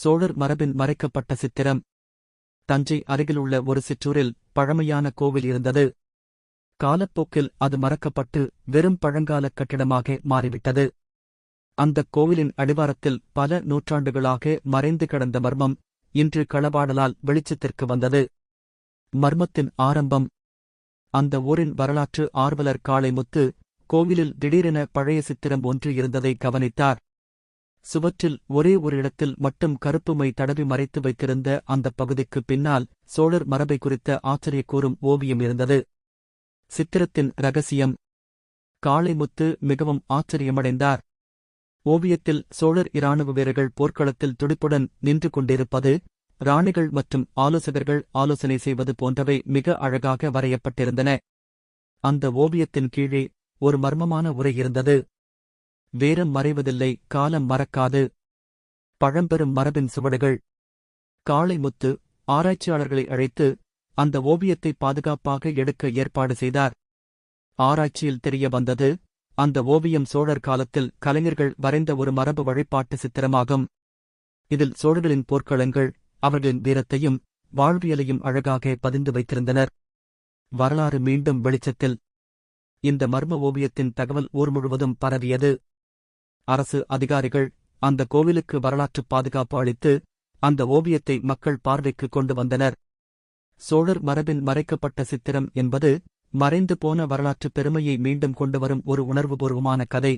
சோழர் மரபின் மறைக்கப்பட்ட சித்திரம். தஞ்சை அருகிலுள்ள ஒரு சிற்றூரில் பழமையான கோவில் இருந்தது. காலப்போக்கில் அது மறக்கப்பட்டு வெறும் பழங்காலக் கட்டிடமாக மாறிவிட்டது. அந்தக் கோவிலின் அடிவாரத்தில் பல நூற்றாண்டுகளாக மறைந்து கிடந்த மர்மம் இன்று களபாடலால் வெளிச்சத்திற்கு வந்தது. மர்மத்தின் ஆரம்பம். அந்த ஊரின் வரலாற்று ஆர்வலர் காளைமுத்து கோவிலில் திடீரென பழைய சித்திரம் ஒன்று இருந்ததை கவனித்தார். சுவற்றில் ஒரே ஒரு இடத்தில் மட்டும் கருப்புமை தடவி மறைத்து வைத்திருந்த அந்தப் பகுதிக்குப் பின்னால் சோழர் மரபை குறித்த ஆச்சரிய கூறும் ஓவியம் இருந்தது. சித்திரத்தின் ரகசியம். காளைமுத்து மிகவும் ஆச்சரியமடைந்தார். ஓவியத்தில் சோழர் இராணுவ வீரர்கள் போர்க்களத்தில் துடிப்புடன் நின்று கொண்டிருப்பது ராணிகள் மற்றும் ஆலோசகர்கள் ஆலோசனை செய்வது போன்றவை மிக அழகாக வரையப்பட்டிருந்தன. அந்த ஓவியத்தின் கீழே ஒரு மர்மமான உரை இருந்தது. வேரம் மறைவதில்லை காலம் மறக்காது. பழம்பெரும் மரபின் சுவடுகள். காளைமுத்து ஆராய்ச்சியாளர்களை அழைத்து அந்த ஓவியத்தை பாதுகாப்பாக எடுக்க ஏற்பாடு செய்தார். ஆராய்ச்சியில் தெரிய வந்தது அந்த ஓவியம் சோழர் காலத்தில் கலைஞர்கள் வரைந்த ஒரு மரபு வழிபாட்டு சித்திரமாகும். இதில் சோழர்களின் போர்க்களங்கள் அவர்களின் வீரத்தையும் வாழ்வியலையும் அழகாக பதிந்து வைத்திருந்தனர். வரலாறு மீண்டும் வெளிச்சத்தில். இந்த மர்ம ஓவியத்தின் தகவல் ஊர் முழுவதும் பரவியது. அரசு அதிகாரிகள் அந்த கோவிலுக்கு வரலாற்றுப் பாதுகாப்பு அளித்து அந்த ஓவியத்தை மக்கள் பார்வைக்கு கொண்டு வந்தனர். சோழர் மரபில் மறைக்கப்பட்ட சித்திரம் என்பது மறைந்து போன வரலாற்றுப் பெருமையை மீண்டும் கொண்டுவரும் ஒரு உணர்வுபூர்வமான கதை.